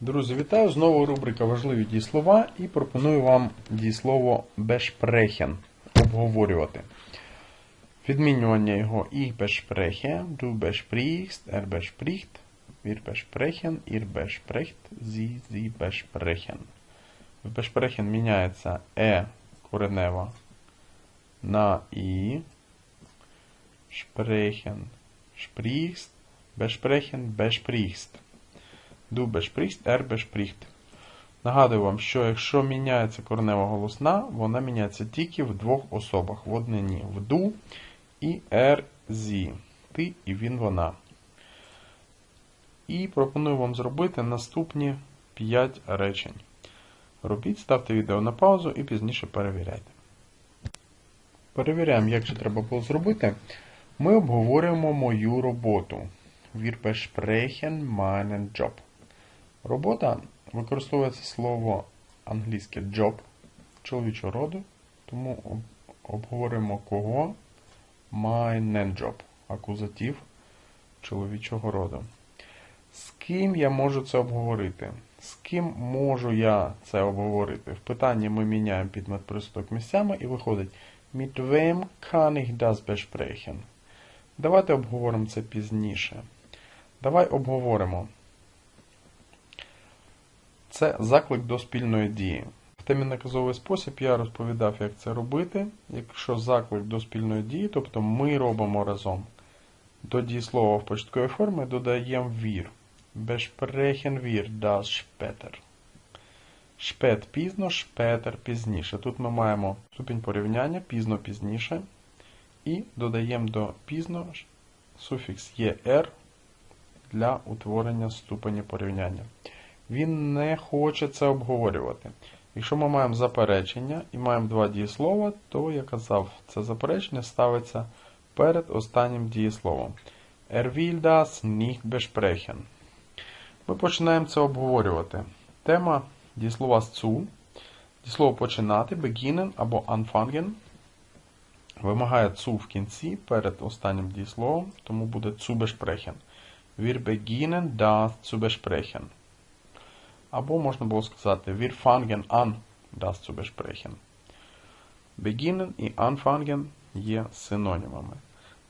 Друзі, вітаю! Знову рубрика Важливі дієслова і пропоную вам дієслово besprechen обговорювати. Відмінювання його ich bespreche, du besprichst, er bespricht, wir besprechen, ihr besprecht, sie, sie besprechen. В besprechen міняється е коренева на і, sprechen, sprichst, besprechen, besprichst. Du besprichst, er bespricht. Нагадую вам, що якщо міняється коренева голосна, вона міняється тільки в двох особах. В однині в ду і er, зі. Ти і він, вона. І пропоную вам зробити наступні 5 речень. Робіть, ставте відео на паузу і пізніше перевіряйте. Перевіряємо, як же треба було зробити. Ми обговорюємо мою роботу. Wir besprechen meinen Job. Робота використовується слово англійське job чоловічого роду, тому об- обговорюємо кого meinen Job, акузатив чоловічого роду. З ким я можу це обговорити? З ким можу я це обговорити? В питанні ми міняємо підмет присудок місцями і виходить Mit wem kann ich das besprechen? Давайте обговоримо це пізніше. Давай обговоримо. Це заклик до спільної дії. В темі наказовий спосіб я розповідав, як це робити. Якщо заклик до спільної дії, тобто ми робимо разом. До дієслова в початковій формі додаємо вір. Besprechen wir das später. Шпет пізно, шпетер пізніше. Тут ми маємо ступінь порівняння пізно пізніше. І додаємо до пізно суфікс «ер» для утворення ступеня порівняння. Він не хоче це обговорювати. Якщо ми маємо заперечення і маємо два дієслова, то я казав, це заперечення ставиться перед останнім дієсловом. Er will das nicht besprechen. Ми починаємо це обговорювати. Тема дієслова «zu». Дієслово починати, beginnen або anfangen вимагає «zu» в кінці перед останнім дієсловом, тому буде «zu besprechen». Wir beginnen das zu besprechen. Або можна було сказати Wir fangen an das zu besprechen. Beginnen і anfangen є синонімами.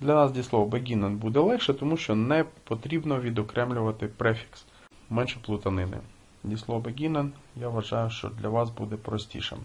Для нас дієслово beginnen буде легше, тому що не потрібно відокремлювати префікс. Менше плутанини. Дієслово beginnen, я вважаю, що для вас буде простішим.